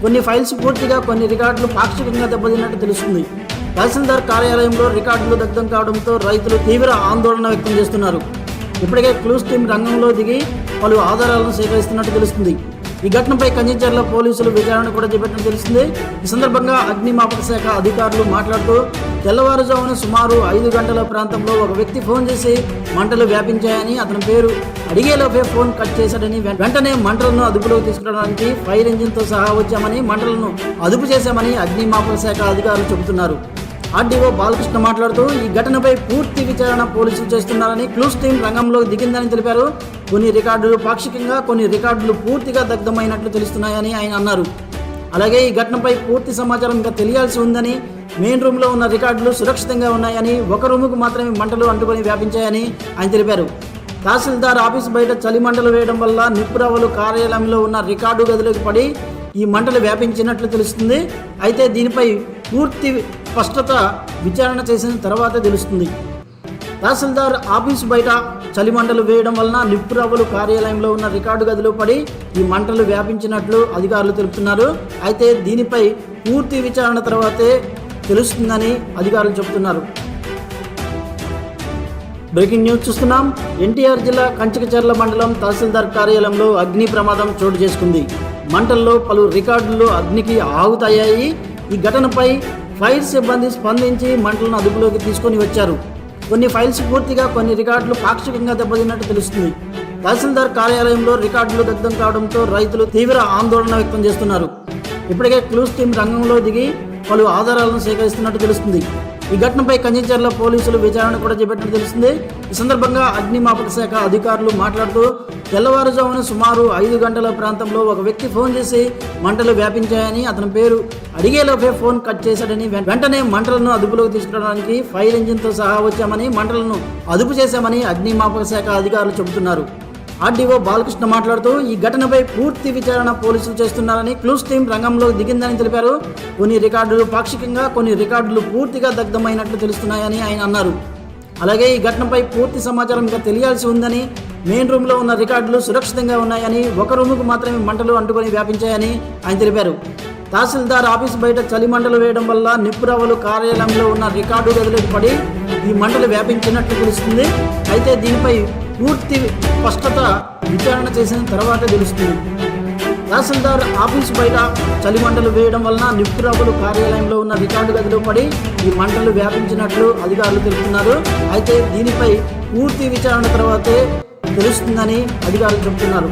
కొన్ని ఫైల్స్ పూర్తిగా కొన్ని రికార్డులు పాక్షికంగా దెబ్బతిన్నట్టు తెలుస్తుంది. తహసీల్దార్ కార్యాలయంలో రికార్డులు దగ్ధం కావడంతో రైతులు తీవ్ర ఆందోళన వ్యక్తం చేస్తున్నారు. ఇప్పటికే క్లూస్ టీం రంగంలో దిగి పలు ఆధారాలను సేకరిస్తున్నట్టు తెలుస్తుంది. ఈ ఘటనపై కంచెచర్ల పోలీసులు విచారణ కూడా చేపట్టినట్టు తెలుస్తుంది ఈ సందర్భంగా అగ్నిమాపక శాఖ అధికారులు మాట్లాడుతూ తెల్లవారుజామున సుమారు ఐదు గంటల ప్రాంతంలో ఒక వ్యక్తి ఫోన్ చేసి మంటలు వ్యాపించాయని అతని పేరు అడిగేలోపే ఫోన్ కట్ చేశాడని వెంటనే మంటలను అదుపులోకి తీసుకురావడానికి ఫైర్ ఇంజిన్తో సహా వచ్చామని మంటలను అదుపు చేశామని అగ్నిమాపక శాఖ అధికారులు చెబుతున్నారు. ఆర్డీఓ బాలకృష్ణ మాట్లాడుతూ ఈ ఘటనపై పూర్తి విచారణ పోలీసులు చేస్తున్నారని క్లూస్ టీం రంగంలో దిగిందని తెలిపారు. కొన్ని రికార్డులు పాక్షికంగా కొన్ని రికార్డులు పూర్తిగా దగ్ధమైనట్లు తెలుస్తున్నాయని ఆయన అన్నారు. అలాగే ఈ ఘటనపై పూర్తి సమాచారం ఇంకా తెలియాల్సి ఉందని మెయిన్ రూమ్లో ఉన్న రికార్డులు సురక్షితంగా ఉన్నాయని ఒక రూముకు మాత్రమే మంటలు అంటుకొని వ్యాపించాయని ఆయన తెలిపారు. తహసీల్దార్ ఆఫీస్ బయట చలి మంటలు వేయడం వల్ల నిప్పురావులు కార్యాలయంలో ఉన్న రికార్డు గదిలోకి పడి ఈ మంటలు వ్యాపించినట్లు తెలుస్తుంది. అయితే దీనిపై పూర్తి స్పష్టత విచారణ చేసిన తర్వాత తెలుస్తుంది. తహసీల్దార్ ఆఫీస్ బయట చలి మంటలు వేయడం వలన నిప్పురవ్వలు కార్యాలయంలో ఉన్న రికార్డు గదిలో పడి ఈ మంటలు వ్యాపించినట్లు అధికారులు తెలుపుతున్నారు. అయితే దీనిపై పూర్తి విచారణ తర్వాతే తెలుస్తుందని అధికారులు చెబుతున్నారు. బ్రేకింగ్ న్యూస్ చూస్తున్నాం. ఎన్టీఆర్ జిల్లా కంచకచర్ల మండలం తహసీల్దార్ కార్యాలయంలో అగ్ని ప్రమాదం చోటు చేసుకుంది. మంటల్లో పలు రికార్డులు అగ్నికి ఆగుతాయాయి ఈ ఘటనపై ఫైర్ సిబ్బంది స్పందించి మంటలను అదుపులోకి తీసుకొని వచ్చారు. కొన్ని ఫైల్స్ పూర్తిగా కొన్ని రికార్డులు పాక్షికంగా దెబ్బతిన్నట్టు తెలుస్తుంది. తహసీల్దార్ కార్యాలయంలో రికార్డులు దగ్ధం కావడంతో రైతులు తీవ్ర ఆందోళన వ్యక్తం చేస్తున్నారు. ఇప్పటికే క్లూస్ టీం రంగంలో దిగి పలు ఆధారాలను సేకరిస్తున్నట్టు తెలుస్తుంది. ఈ ఘటనపై కంచెచర్ల పోలీసులు విచారణ కూడా చేపట్టినట్టు తెలుస్తుంది. ఈ సందర్భంగా అగ్నిమాపక శాఖ అధికారులు మాట్లాడుతూ తెల్లవారుజామున సుమారు ఐదు గంటల ప్రాంతంలో ఒక వ్యక్తి ఫోన్ చేసి మంటలు వ్యాపించాయని అతని పేరు అడిగేలోపే ఫోన్ కట్ చేశాడని వెంటనే మంటలను అదుపులోకి తీసుకురావడానికి ఫైర్ ఇంజిన్తో సహా వచ్చామని మంటలను అదుపు చేశామని అగ్నిమాపక శాఖ అధికారులు చెబుతున్నారు. ఆర్డీఓ బాలకృష్ణ మాట్లాడుతూ ఈ ఘటనపై పూర్తి విచారణ పోలీసులు చేస్తున్నారని క్లూస్ టీం రంగంలో దిగిందని తెలిపారు. కొన్ని రికార్డులు పాక్షికంగా కొన్ని రికార్డులు పూర్తిగా దగ్ధమైనట్లు తెలుస్తున్నాయని ఆయన అన్నారు. అలాగే ఈ ఘటనపై పూర్తి సమాచారం ఇంకా తెలియాల్సి ఉందని మెయిన్ రూమ్లో ఉన్న రికార్డులు సురక్షితంగా ఉన్నాయని ఒక రూముకు మాత్రమే మంటలు అంటుకొని వ్యాపించాయని ఆయన తెలిపారు. తహసీల్దార్ ఆఫీస్ బయట చలి మంటలు వేయడం వల్ల నిప్పురవ్వలు కార్యాలయంలో ఉన్న రికార్డు గదిలోకి పడి ఈ మంటలు వ్యాపించినట్లు తెలుస్తుంది. అయితే దీనిపై పూర్తి స్పష్టత విచారణ చేసిన తర్వాత తెలుస్తుంది. తహసీల్దార్ ఆఫీస్ బయట చలి మంటలు వేయడం వలన నిప్పురవ్వలు కార్యాలయంలో ఉన్న రికార్డు గదిలో పడి ఈ మంటలు వ్యాపించినట్లు అధికారులు తెలుపుతున్నారు. అయితే దీనిపై పూర్తి విచారణ తర్వాతే తెలుస్తుందని అధికారులు చెబుతున్నారు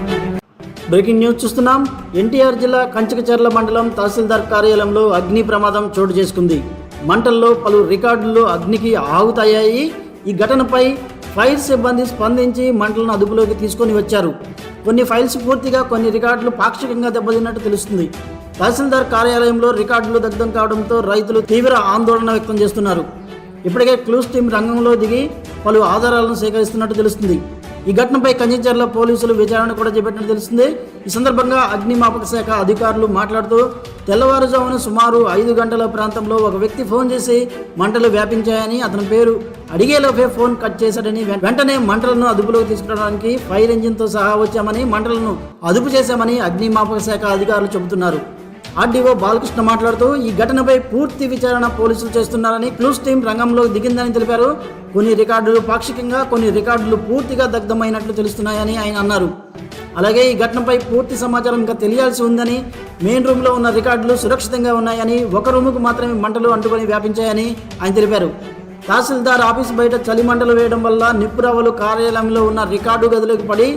బ్రేకింగ్ న్యూస్ చూస్తున్నాం. ఎన్టీఆర్ జిల్లా కంచకచర్ల మండలం తహసీల్దార్ కార్యాలయంలో అగ్ని ప్రమాదం చోటు చేసుకుంది. మంటల్లో పలు రికార్డులు అగ్నికి ఆగుతాయాయి ఈ ఘటనపై ఫైర్ సిబ్బంది స్పందించి మంటలను అదుపులోకి తీసుకొని వచ్చారు. కొన్ని ఫైల్స్ పూర్తిగా కొన్ని రికార్డులు పాక్షికంగా దెబ్బతిన్నట్టు తెలుస్తుంది. తహసీల్దార్ కార్యాలయంలో రికార్డులు దగ్ధం కావడంతో రైతులు తీవ్ర ఆందోళన వ్యక్తం చేస్తున్నారు. ఇప్పటికే క్లూస్ టీం రంగంలో దిగి పలు ఆధారాలను సేకరిస్తున్నట్టు తెలుస్తుంది. ఈ ఘటనపై కంచెచర్ల పోలీసులు విచారణ కూడా చేపట్టినట్టు తెలుస్తుంది. ఈ సందర్భంగా అగ్నిమాపక శాఖ అధికారులు మాట్లాడుతూ తెల్లవారుజామున సుమారు ఐదు గంటల ప్రాంతంలో ఒక వ్యక్తి ఫోన్ చేసి మంటలు వ్యాపించాయని అతని పేరు అడిగేలోపే ఫోన్ కట్ చేశాడని వెంటనే మంటలను అదుపులోకి తీసుకురావడానికి ఫైర్ ఇంజిన్తో సహా వచ్చామని మంటలను అదుపు చేశామని అగ్నిమాపక శాఖ అధికారులు చెబుతున్నారు. ఆర్డీఓ బాలకృష్ణ మాట్లాడుతూ ఈ ఘటనపై పూర్తి విచారణ పోలీసులు చేస్తున్నారని క్లూస్ టీం రంగంలో దిగిందని తెలిపారు. కొన్ని రికార్డులు పాక్షికంగా కొన్ని రికార్డులు పూర్తిగా దగ్ధమైనట్లు తెలుస్తున్నాయని ఆయన అన్నారు. అలాగే ఈ ఘటనపై పూర్తి సమాచారం ఇంకా తెలియాల్సి ఉందని మెయిన్ రూమ్లో ఉన్న రికార్డులు సురక్షితంగా ఉన్నాయని ఒక రూముకు మాత్రమే మంటలు అంటుకొని వ్యాపించాయని ఆయన తెలిపారు. తహసీల్దార్ ఆఫీస్ బయట చలి మంటలు వేయడం వల్ల నిప్పురవ్వలు కార్యాలయంలో ఉన్న రికార్డు గదిలోకి పడి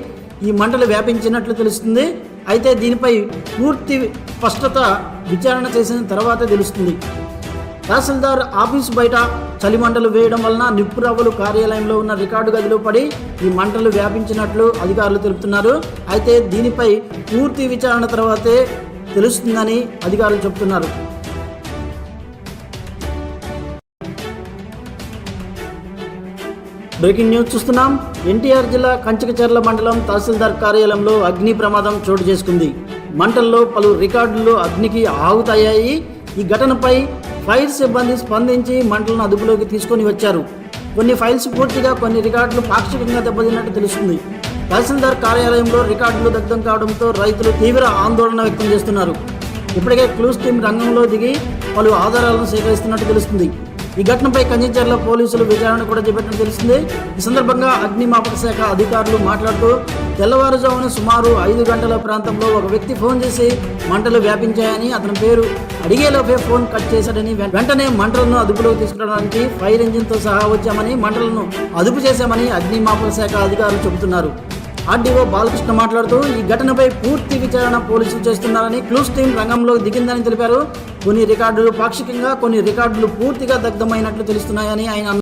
ఈ మంటలు వ్యాపించినట్లు తెలుస్తుంది. అయితే దీనిపై పూర్తి స్పష్టత విచారణ చేసిన తర్వాత తెలుస్తుంది. తహసీల్దార్ ఆఫీస్ బయట చలి మంటలు వేయడం వలన నిప్పురవ్వలు కార్యాలయంలో ఉన్న రికార్డు గదిలో పడి ఈ మంటలు వ్యాపించినట్లు అధికారులు తెలుపుతున్నారు. అయితే దీనిపై పూర్తి విచారణ తర్వాతే తెలుస్తుందని అధికారులు చెబుతున్నారు బ్రేకింగ్ న్యూస్ చూస్తున్నాం. ఎన్టీఆర్ జిల్లా కంచకచర్ల మండలం తహసీల్దార్ కార్యాలయంలో అగ్ని ప్రమాదం చోటు చేసుకుంది. మంటల్లో పలు రికార్డులు అగ్నికి ఆగుతాయాయి ఈ ఘటనపై ఫైర్ సిబ్బంది స్పందించి మంటలను అదుపులోకి తీసుకొని వచ్చారు. కొన్ని ఫైల్స్ పూర్తిగా కొన్ని రికార్డులు పాక్షికంగా దెబ్బతిన్నట్టు తెలుస్తుంది. తహసీల్దార్ కార్యాలయంలో రికార్డులు దగ్ధం కావడంతో రైతులు తీవ్ర ఆందోళన వ్యక్తం చేస్తున్నారు. ఇప్పటికే క్లూస్ టీం రంగంలో దిగి పలు ఆధారాలను సేకరిస్తున్నట్టు తెలుస్తుంది. ఈ ఘటనపై కంచెచర్ల పోలీసులు విచారణ కూడా చేపట్టినట్టు తెలిసింది. ఈ సందర్భంగా అగ్నిమాపక శాఖ అధికారులు మాట్లాడుతూ తెల్లవారుజామున సుమారు ఐదు గంటల ప్రాంతంలో ఒక వ్యక్తి ఫోన్ చేసి మంటలు వ్యాపించాయని అతని పేరు అడిగేలోపే ఫోన్ కట్ చేశాడని వెంటనే మంటలను అదుపులోకి తీసుకురావడానికి ఫైర్ ఇంజిన్తో సహా వచ్చామని మంటలను అదుపు చేశామని అగ్నిమాపక శాఖ అధికారులు చెబుతున్నారు. ఆర్డీఓ బాలకృష్ణ మాట్లాడుతూ ఈ ఘటనపై పూర్తి విచారణ పోలీసులు చేస్తున్నారని క్లూస్ టీం రంగంలో దిగిందని తెలిపారు. కొన్ని రికార్డులు పాక్షికంగా కొన్ని రికార్డులు పూర్తిగా దగ్ధమైనట్లు తెలుస్తున్నాయని ఆయన